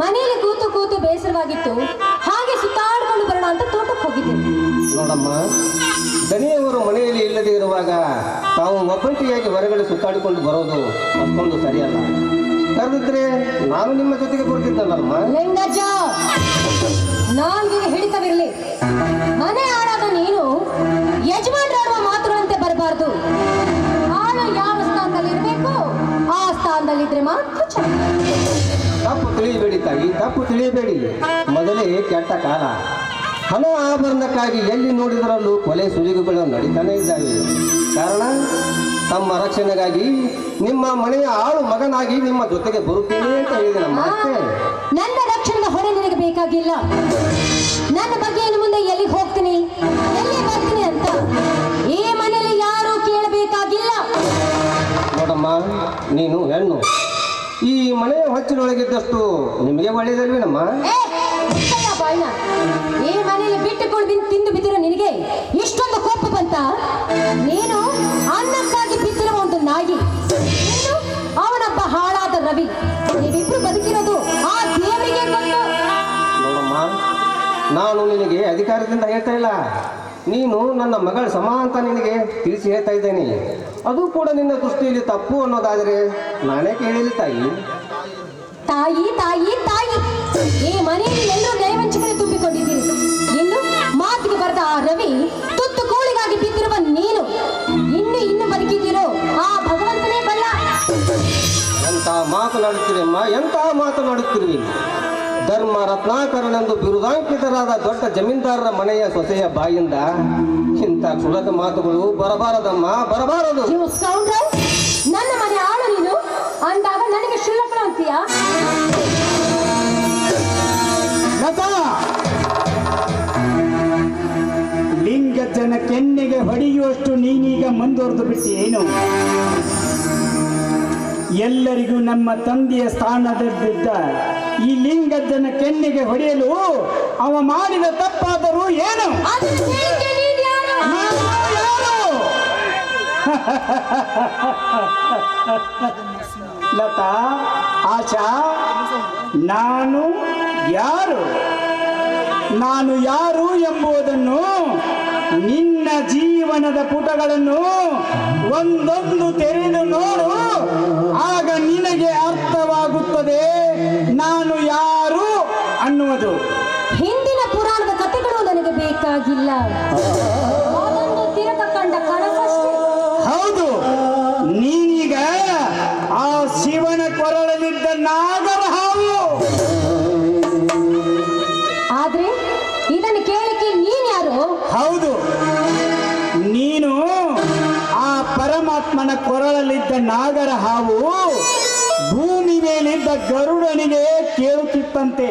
ಮನೆಯಲ್ಲಿ ಕೂತು ಕೂತು ಬೇಸರವಾಗಿತ್ತು. ಹಾಗೆ ಸುತ್ತಾಡ್ಕೊಂಡು ಬರೋಣ ಅಂತ ತೋಟಕ್ಕೆ ಹೋಗಿದ್ದೆ. ನೋಡಮ್ಮ ದನಿಯವರು ಮನೆಯಲ್ಲಿ ಇಲ್ಲದೆ ಇರುವಾಗ ತಾವು ಒಬ್ಬಂಟಿಯಾಗಿ ಹೊರಗಡೆ ಸುತ್ತಾಡಿಕೊಂಡು ಬರೋದು ಅಷ್ಟೊಂದು ಸರಿಯಲ್ಲ. ಕರೆದಿದ್ರೆ ನಾನು ನಿಮ್ಮ ಜೊತೆಗೆ ಬರ್ತಿದ್ದಲ್ಲಮ್ಮ ನಾನು ನಾಲ್ಗಿಗೆ ಹಿಡಿತವಿರಲಿ ಮನೆ ಆಡಾಗ ನೀನು ಯಜಮಾನರಾಡುವ ಮಾತುಗಳಂತೆ ಬರಬಾರ್ದು. ಆಳು ಯಾವ ಸ್ಥಾನದಲ್ಲಿ ಇರಬೇಕು ಆ ಸ್ಥಾನದಲ್ಲಿದ್ರೆ ಮಾತ್ರ ಚೆನ್ನಾಗಿ ತಪ್ಪು ತಿಳಿಯಬೇಡಿ ತಾಯಿ, ತಪ್ಪು ತಿಳಿಯಬೇಡಿ. ಮೊದಲೇ ಕೆಟ್ಟ ಕಾಲ. ಹಣ ಆಭರಣಕ್ಕಾಗಿ ಎಲ್ಲಿ ನೋಡಿದರಲ್ಲೂ ಕೊಲೆ ಸುಲಿಗೆಗಳು ನಡೀತಾನೆ ಇದ್ದಾವೆ. ಕಾರಣ, ತಮ್ಮ ರಕ್ಷಣೆಗಾಗಿ ನಿಮ್ಮ ಮನೆಯ ಆಳು ಮಗನಾಗಿ ನಿಮ್ಮ ಜೊತೆಗೆ ಬರುತ್ತೇನೆ ಅಂತ ಹೇಳಿದೆ ನಮ್ಮ ನನ್ನ ರಕ್ಷಣೆ ಹೊರೆ ನಿನಗೆ ಬೇಕಾಗಿಲ್ಲ. ನನ್ನ ಬಗ್ಗೆ ಮುಂದೆ ಎಲ್ಲಿಗೆ ಹೋಗ್ತೀನಿ? ಈ ಮನೆಯ ಹೊಚ್ಚಿನೊಳಗಿದ್ದಷ್ಟು ನಿಮಗೆ ಒಳ್ಳೇದಲ್ವೇ ನಮ್ಮ ಬಾಯ್ನ. ಈ ಮನೆಯಲ್ಲಿ ಬಿಟ್ಟುಕೊಂಡು ತಿಂದು ಬಿದ್ದಿರೋ ನಿನಗೆ ಇಷ್ಟೊಂದು ಕೋಪ ಬಂತ? ನೀನು ಅನ್ನಕ್ಕಾಗಿ ಬಿದ್ದಿರೋ ಒಂದು ನಾಯಿ ಅವನಪ್ಪ ಅವನೊಬ್ಬ ಹಾಳಾದ ರವಿ. ನೀವಿಬ್ರು ಬದುಕಿರೋದು ಆ ದೇವರಿಗೆ ಗೊತ್ತು. ನೋಡಮ್ಮ ನಾನು ನಿನಗೆ ಅಧಿಕಾರದಿಂದ ಹೇಳ್ತಾ ಇಲ್ಲ. ನೀನು ನನ್ನ ಮಗಳ ಸಮ ಅಂತ ನಿನಗೆ ತಿಳಿಸಿ ಹೇಳ್ತಾ ಇದ್ದೇನೆ. ಅದು ಕೂಡ ನಿನ್ನ ದೃಷ್ಟಿಯಲ್ಲಿ ತಪ್ಪು ಅನ್ನೋದಾದರೆ ನಾನೇ ಕೇಳಿಲ್ಲ ತಾಯಿ. ತಾಯಿ ತಾಯಿ ತಾಯಿ. ಈ ಮನೆಯಲ್ಲಿ ಎಲ್ಲರೂ ನಯವಂಚಕರೇ ತುಂಬಿಕೊಂಡಿದ್ದೀರಿ. ಇನ್ನು ಮಾತಿಗೆ ಬರೆದ ಆ ರವಿ ತುತ್ತು ಕೂಳಿಗಾಗಿ ಬಿದ್ದಿರುವ ನೀನು ಇನ್ನು ಇನ್ನು ಬದುಕಿದ್ದೀರೋ ಆ ಭಗವಂತನೇ ಬಲ್ಲ. ಎಂತ ಮಾತನಾಡುತ್ತೀರಮ್ಮ ಎಂತ ಮಾತನಾಡುತ್ತಿರುವಿ ಧರ್ಮ ರತ್ನಾಕರನೆಂದು ಬಿರುದಾಂಕಿತರಾದ ದೊಡ್ಡ ಜಮೀನ್ದಾರರ ಮನೆಯ ಸೊಸೆಯ ಬಾಯಿಂದ ಇಂಥ ಕುಲದ ಮಾತುಗಳು ಬರಬಾರದಮ್ಮ ಬರಬಾರದು. ನನ್ನ ಮನೆ ಆಳು ನೀನು? ಅಂದಾಗ ನನಗೆ ಲಿಂಗ ಜನ ಕೆನ್ನೆಗೆ ಹೊಡೆಯುವಷ್ಟು ನೀನೀಗ ಮುಂದುವರೆದು ಬಿಟ್ಟಿ ಏನು? ಎಲ್ಲರಿಗೂ ನಮ್ಮ ತಂದೆಯ ಸ್ಥಾನದಲ್ಲಿದ್ದ ಈ ಲಿಂಗಜ್ಜನ ಕೆನ್ನೆಗೆ ಹೊಡೆಯಲು ಅವ ಮಾಡಿದ ತಪ್ಪಾದರೂ ಏನು? ಯಾರು? ಲತಾ, ಆಶಾ, ನಾನು ಯಾರು? ನಾನು ಯಾರು ಎಂಬುದನ್ನು ನಿನ್ನ ಜೀವನದ ಪುಟಗಳನ್ನು ಒಂದೊಂದು ತೆರೆದು ನೋಡು. ಆಗ ನಿನಗೆ ಅರ್ಥವಾಗುತ್ತದೆ ನಾನು ಯಾರು ಅನ್ನುವುದು. ಹಿಂದಿನ ಪುರಾಣದ ಕಥೆಗಳು ನನಗೆ ಬೇಕಾಗಿಲ್ಲ. ಪರಮಾತ್ಮನ ಕೊರಳಲ್ಲಿದ್ದ ನಾಗರ ಹಾವು ಭೂಮಿ ಮೇಲಿದ್ದ ಗರುಡನಿಗೆ ಕೇಳುತ್ತಿತ್ತಂತೆ.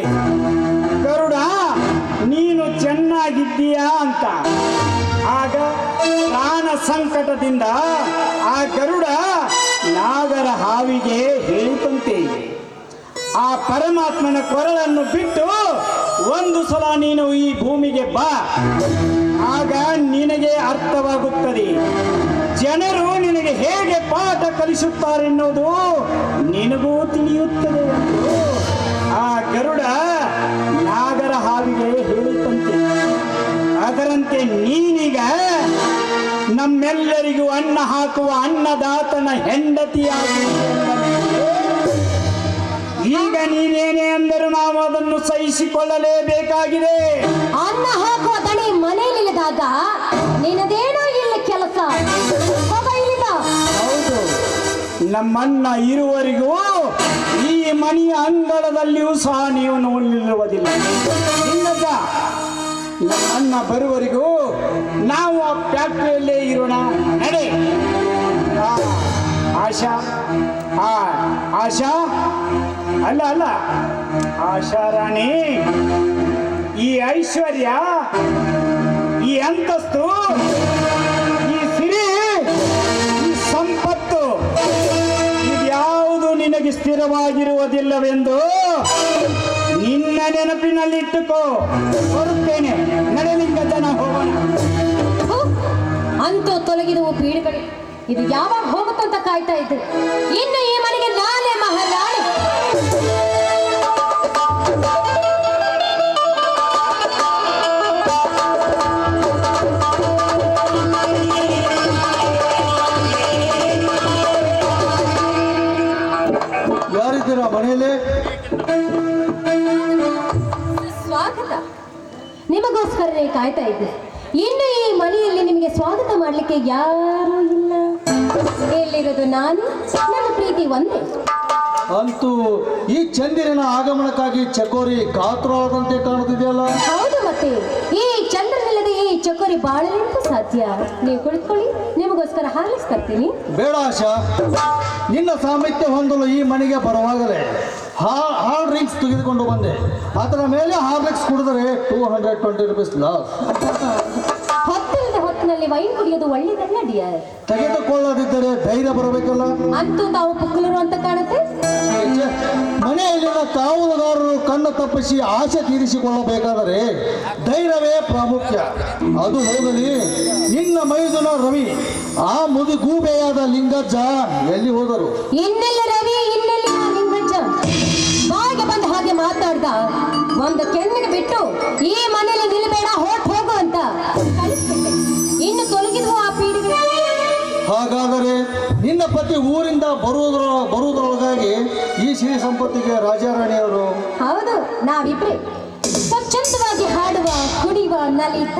ಗರುಡ, ನೀನು ಚೆನ್ನಾಗಿದ್ದೀಯಾ ಅಂತ. ಆಗ ಪ್ರಾಣ ಸಂಕಟದಿಂದ ಆ ಗರುಡ ನಾಗರ ಹಾವಿಗೆ ಹೇಳಿತಂತೆ. ಆ ಪರಮಾತ್ಮನ ಕೊರಳನ್ನು ಬಿಟ್ಟು ಒಂದು ಸಲ ನೀನು ಈ ಭೂಮಿಗೆ ಬಾ. ಆಗ ನಿನಗೆ ಅರ್ಥವಾಗುತ್ತದೆ. ಜನರು ನಿನಗೆ ಹೇಗೆ ಪಾಠ ಕಲಿಸುತ್ತಾರೆನ್ನುವುದು ನಿನಗೂ ತಿಳಿಯುತ್ತದೆ. ಆ ಗರುಡ ನಾಗರ ಹಾವಿಗೆ ಹೇಳುತ್ತಂತೆ. ಅದರಂತೆ ನೀನೀಗ ನಮ್ಮೆಲ್ಲರಿಗೂ ಅನ್ನ ಹಾಕುವ ಅನ್ನದಾತನ ಹೆಂಡತಿಯಾಗಿ. ಈಗ ನೀನೇನೇ ಅಂದರೂ ನಾವು ಅದನ್ನು ಸಹಿಸಿಕೊಳ್ಳಲೇಬೇಕಾಗಿದೆ. ಅನ್ನ ಹಾಕುವ ಮನೆಯಲ್ಲಿ ಮನೆಯಲ್ಲಿಲ್ಲದಾಗ ನಿನ್ನದೇನೋ ನಮ್ಮನ್ನ ಇರುವರಿಗೂ ಈ ಮನೆಯ ಅಂಗಳದಲ್ಲಿಯೂ ಸಹ ನೀವು ನೋಡಿರುವುದಿಲ್ಲ. ಇಲ್ಲದ ನಮ್ಮನ್ನ ಬರುವರಿಗೂ ನಾವು ಆ ಫ್ಯಾಕ್ಟ್ರಿಯಲ್ಲೇ ಇರೋಣ. ನಡೆ. ಆಶಾ, ಆ, ಆಶಾ. ಅಲ್ಲ ಅಲ್ಲ. ಆಶಾ ರಾಣಿ, ಈ ಐಶ್ವರ್ಯ, ಈ ಅಂತಸ್ತು ನಿನಗೆ ಸ್ಥಿರವಾಗಿರುವುದಿಲ್ಲವೆಂದು ನಿನ್ನ ನೆನಪಿನಲ್ಲಿಟ್ಟುಕೋ. ಬರುತ್ತೇನೆ. ನಡೆಲಿಂಗ ಜನ ಹೋಗೋಣ. ಅಂತೂ ತೊಲಗಿದವು ಬೀಡುಗಳು ಇದು ಯಾವಾಗ ಹೋಗುತ್ತಂತ ಕಾಯ್ತಾ ಇದ್ದೆ. ಇನ್ನು ಈ ಮನೆಗೆ ನಾನೇ ಮಹಾರಾಣಿ ನಿಮಗೋಸ್ಕರನೇ ಕಾಯ್ತಾ ಇದ್ದೆ. ಇನ್ನು ಈ ಮನೆಯಲ್ಲಿ ನಿಮಗೆ ಸ್ವಾಗತ ಮಾಡಲಿಕ್ಕೆ ಯಾರು ಇಲ್ಲ. ಎಲ್ಲಿರೋದು ನಾನು? ನನ್ನ ಪ್ರೀತಿ ಒಂದೇ. ಅಂತೂ ಈ ಚಂದಿರನ ಆಗಮನಕ್ಕಾಗಿ ಚಕೋರಿ ಕಾತುರವಾದಂತೆ ಕಾಣುತ್ತಿದೆಯಲ್ಲ? ಹೌದು ಮತ್ತೆ. ಈ ಚಂದ್ರನಿಲ್ಲದೆ ಈ ಚಕೋರಿ ಬಾಳಲಿಕ್ಕೂ ಸಾಧ್ಯ. ನೀವು ಕುಳಿತುಕೊಳ್ಳಿ. ನಿಮಗೋಸ್ಕರ ಹಾಲಿಸ್ ತರ್ತೀನಿ. ಬೇಡ ಆಶಾ. ನಿನ್ನ ಸಾಮರ್ಥ್ಯ ಹೊಂದಲು ಈ ಮನೆಗೆ ಬರುವಾಗಲೇ ಹಾಲ್ ಹಾಲ್ ಡ್ರಿಂಕ್ಸ್ ತೆಗೆದುಕೊಂಡು ಬಂದೆ. ಅದರ ಮೇಲೆ ಹಾರ್ಲಿಕ್ಸ್ ಕುಡಿದರೆ two hundred twenty rupees loss ಹೊತ್ತಿನಲ್ಲಿ ವೈನ್ ಕುಡಿಯೋದು ಒಳ್ಳೆಯದಲ್ಲ ಡಿಯರ್ ತೆಗೆದುಕೊಳ್ಳದಿದ್ದರೆ ಧೈರ್ಯ ಬರಬೇಕಲ್ಲ? ಅಂತೂ ತಾವು ಪುಕ್ಕಲರು ಅಂತ ಕಾಣುತ್ತೆ ಮನೆಯಲ್ಲಿನ ಕಾವಲುಗಾರರು ಕಣ್ಣು ತಪ್ಪಿಸಿ ಆಸೆ ತೀರಿಸಿಕೊಳ್ಳಬೇಕಾದರೆ ಧೈರ್ಯವೇ ಪ್ರಾಮುಖ್ಯ. ಅದು ಹೋಗಲಿ ನಿನ್ನ ಮೈದುನ ರವಿ ಆ ಮುದುಗೂಬೆಯಾದ ಲಿಂಗಜ್ಜ ಎಲ್ಲಿ ಹೋದರು? ಇನ್ನೆಲ್ಲ ಒಂದು ಕೆನ್ನಿಗೆ ಬಿಟ್ಟು ಈ ಮನೇಲಿ ನಿಲ್ಬೇಡ ಹೋಟ್ ಹೋಗು ಅಂತ. ಕಳಿಸ್ಬಿಟ್ಟೆ ಇನ್ನು ತೊಲಗಿದ್ವು ಆ ಪೀಡಿಗೆ. ಹಾಗಾದರೆ ನಿನ್ನ ಪತಿ ಊರಿಂದ ಬರುವುದರ ಬರುವುದರೊಳಗಾಗಿ ಈ ಸಿಹಿ ಸಂಪತ್ತಿಗೆ ರಾಜಾರಾಣಿಯವರು ಹೌದು ನಾವಿಬ್ರೆ. ಸ್ವಚ್ಛಂದವಾಗಿ ಹಾಡುವ ಕುಡಿಯುವ ನಲಿತ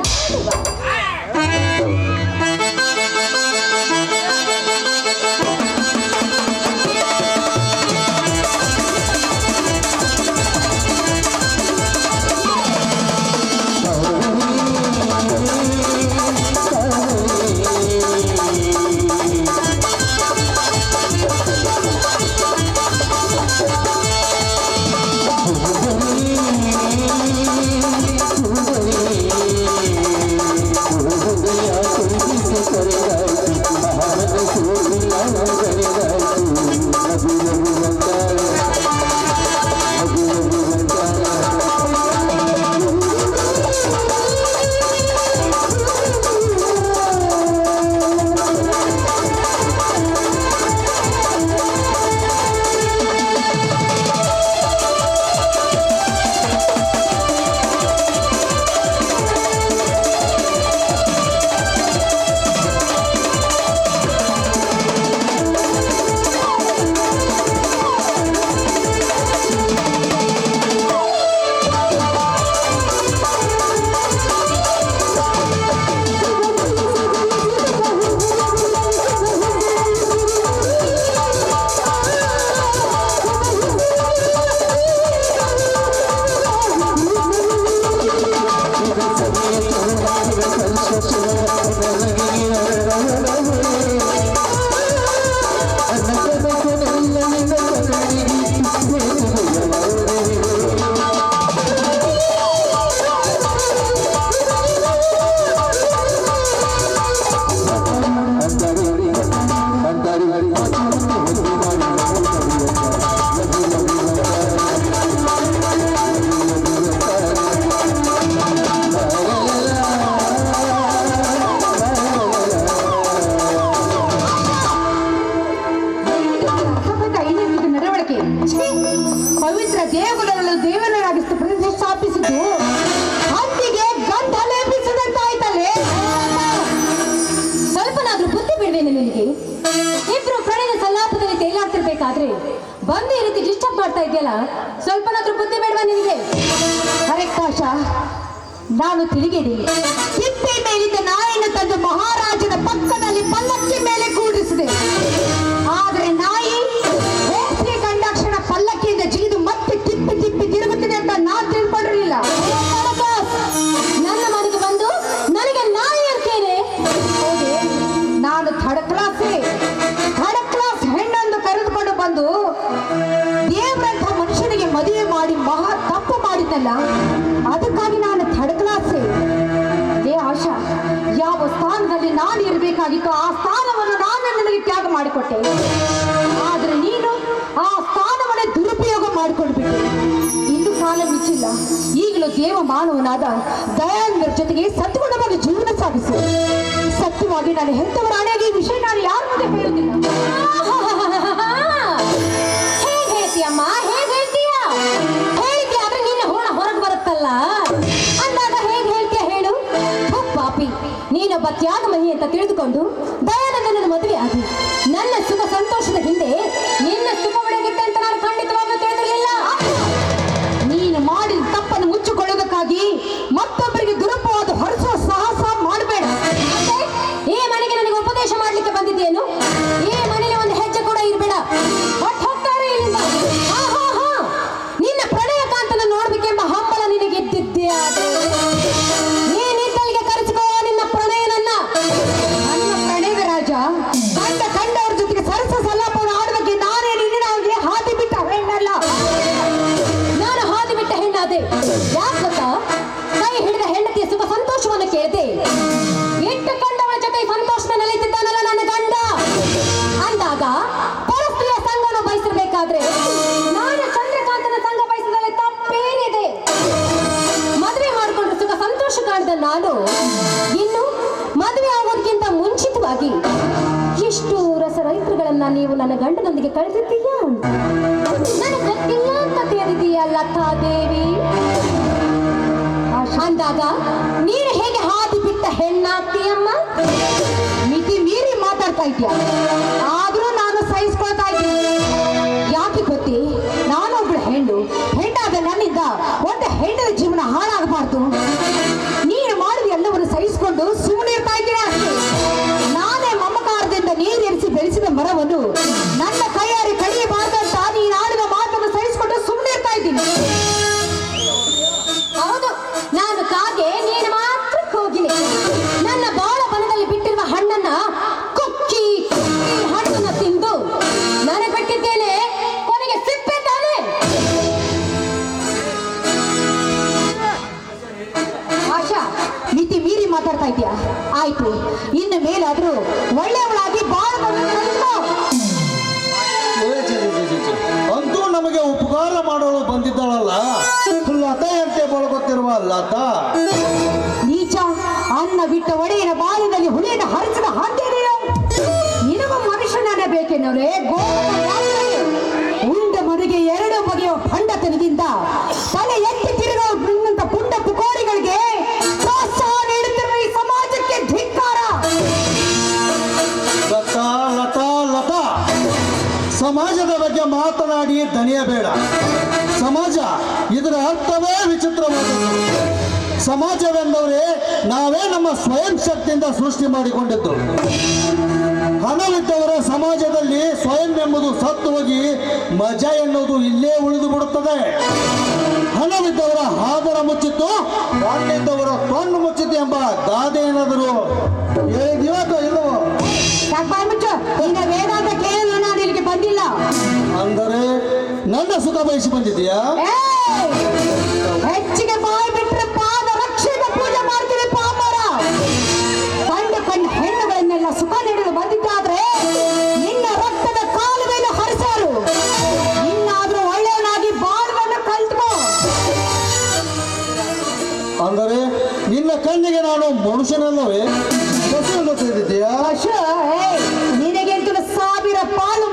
ಬಂದು ಈ ರೀತಿ ಡಿಸ್ಟರ್ಬ್ ಮಾಡ್ತಾ ಇದೆಯಲ್ಲ ಸ್ವಲ್ಪನಾದ್ರೂ ಬುದ್ಧಿ ಬೇಡವಾ ನಿನಗೆ? ಅರೆ ಕಾಶ, ನಾನು ತಿರುಗಿದ್ದೀನಿ. ಹಿಪ್ಪೆ ಮೇಲಿದ್ದ ನಾಯಿನ ತಂದು ಮಹಾರಾಜನ ಪಕ್ಕದಲ್ಲಿ ಪಲ್ಲಕ್ಕಿ ಮೇಲೆ ಕೂಡಿಸಿದೆ ಮಾಡಿಕೊಡ್ಬಿಟ್ಟೆ ಇಂದು ಕಾಲ ಮಿಚ್ಚಿಲ್ಲ. ಈಗಲೂ ದೇವ ಮಾನವನಾದ ದಯಾನಂದರ ಜೊತೆಗೆ ಸತ್ಗುಣವಾಗಿ ಜೀವನ ಸಾಗಿಸು ಸತ್ಯವಾಗಿ ನಾನು ಹೆಂತವರಾಣೆಯಾಗಿ ಈ ವಿಷಯ ನಾನು ಯಾರ ಮುಂದೆ ಹೇಳುವುದಿಲ್ಲ ಹೇಗ್ ಹೇಳ್ತೀಯಮ್ಮ ಹೇಗೆ ಹೊರಗೆ ಬರುತ್ತಲ್ಲ? ಹೇಗೆ ಹೇಳು? ಪಾಪಿ ನೀನೊಬ್ಬ ತ್ಯಾಗಮಯಿ ಅಂತ ತಿಳಿದುಕೊಂಡು ಎಷ್ಟು ರಸ ರೈತರುಗಳನ್ನ ನೀವು ನನ್ನ ಗಂಡನೊಂದಿಗೆ ಕಳೆದಿದ್ದೀಯಾ? ನನಗೆ ಅಂದಾಗ, ನೀನು ಹೇಗೆ ಹಾದಿ ಬಿಟ್ಟ ಹೆಣ್ಣಾಗ್ತೀಯಮ್ಮ ಮಿತಿ ಮೀರಿ ಮಾತಾಡ್ತಾ ಇದೀಯ ಆದ್ರೂ ನಾನು ಸಹಿಸ್ಕೊಳ್ತಾ ಇದ್ದೀನಿ. ಯಾಕೆ ಗೊತ್ತಿ? ನಾನೊಬ್ಳು ಹೆಣ್ಣು. ಹೆಣ್ಣಾದ ನನ್ನಿಂದ ಒಂದು ಹೆಣ್ಣಿನ ಜೀವನ ಹಾಳಾಗಬಾರ್ದು. ಮಾತಾಡ್ತಾ ಇದೀಯಾ ಆಯ್ತು. ಇನ್ನು ಮೇಲಾದ್ರೂ ಒಳ್ಳೆಯವಳಾಗಿ. ಅಂತೂ ನಮಗೆ ಉಪಕಾರ ಮಾಡೋಳು ಬಂದಿದ್ದಾಳಲ್ಲ? ಲತೆಯಂತೆ ಬಳಗುತ್ತಿರುವ ಲತಾ? ನೀಚ ಅನ್ನ ಬಿಟ್ಟ ಒಡೆಯನ ಬಾಲಿನಲ್ಲಿ ಹುಲಿಯನ್ನ ಹರಿಸಿದ ಹಾಕಿದೆಯೋ ನೀನು ನಿನಗೂ ಮನುಷ್ಯನೇ ಯಾತ್ರೆ. ಉಂಡ ಮನೆಗೆ ಎರಡು ಬಗೆಯ ಭಂಡತನದಿಂದ ತಲೆ ಇದರ ಅರ್ಥವೇ ವಿಚಿತ್ರವಾದದ್ದು. ಸಮಾಜವೆಂದವರೇ ನಾವೇ ನಮ್ಮ ಸ್ವಯಂ ಶಕ್ತಿಯಿಂದ ಸೃಷ್ಟಿ ಮಾಡಿಕೊಂಡಿದ್ದು. ಹಣವಿದ್ದವರ ಸಮಾಜದಲ್ಲಿ ಸ್ವಯಂ ಎಂಬುದು ಸತ್ತು ಹೋಗಿ ಮಜಾ ಎನ್ನುವುದು ಇಲ್ಲೇ ಉಳಿದು ಬಿಡುತ್ತದೆ ಹಣವಿದ್ದವರ ಹಾದರ ಮುಚ್ಚಿತ್ತು ಬಾಲ್ಯದವರ ಕಣ್ಣು ಮುಚ್ಚಿತ್ತು ಎಂಬ ಗಾದೆ ಏನಾದರೂ ಅಂದರೆ ನನ್ನ ಸುಖ ಬಯಸಿ ಬಂದಿದೆಯಾ ಹೆಚ್ಚಿಗೆ ಬಾಯಿ ಬಿಟ್ಟರೆ ಪಾದ ರಕ್ಷೆಗೆ ಪೂಜೆ ಮಾಡ್ತೀವಿ ಪಾಮರ. ಕಂಡ ಕಂಡು ಹೆಣ್ಣುಗಳನ್ನೆಲ್ಲ ಸುಖ ನೀಡಲು ಬಂದಿದ್ದಾದ್ರೆ ನಿನ್ನ ರಕ್ತದ ಕಾಲುವೆಯನ್ನು ಹರಿಸಾರು. ಇನ್ನಾದ್ರೂ ಒಳ್ಳೆಯವನಾಗಿ ಬಾಳುವನ್ನು ಕಲ್ತ್ಕೋ. ಅಂದರೆ ನಿನ್ನ ಕಣ್ಣಿಗೆ ನಾನು ಮನುಷ್ಯನಲ್ಲವೇ? ಅಶ ಏಯ್! ನಿನಗೆಂತೂ ಸಾವಿರ ಪಾಲು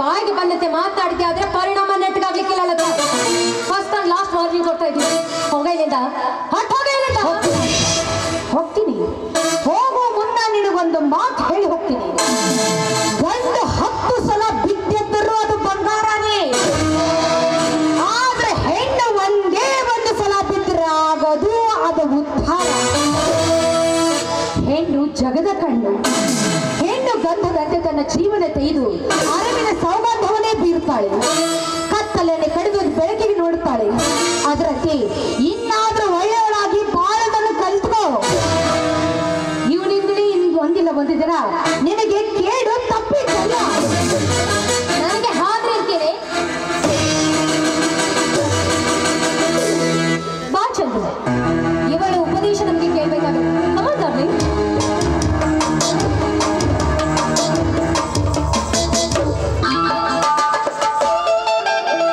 ಬಾಯಿಗೆ ಬಂದಂತೆ ಮಾತಾಡಿದ್ದೆ, ಆದ್ರೆ ಪರಿಣಾಮ ನೆಟ್ಟಗಾಗ್ಲಿಕ್ಕಿಲ್ಲ Lata first and last warning ಕೊಡ್ತಾ ಇದ್ದೀನಿ. ಹೊಗೈಲಿಂದ ಹೊಟ್ಟೋಗೈಲಿಂದ ಹೋಗ್ತೀನಿ. ಹೋಗೋ ಮುನ್ನ ನಿನಗೊಂದು ಮಾತು ಹೇಳಿ ಹೋಗ್ತೀನಿ. ಅದರಂತೆ ಇನ್ನಾದ್ರೂ ಒಳ್ಳೆಯವಳಾಗಿ ಬಾಳದನ್ನು ಕಲ್ತ್ಕೋ. ಇವನಿಂದಲೇ ನಿನ್ಗೆ ಒಂದಿಲ್ಲ ಬಂದಿದ್ದೀರಾ ನಿನಗೆ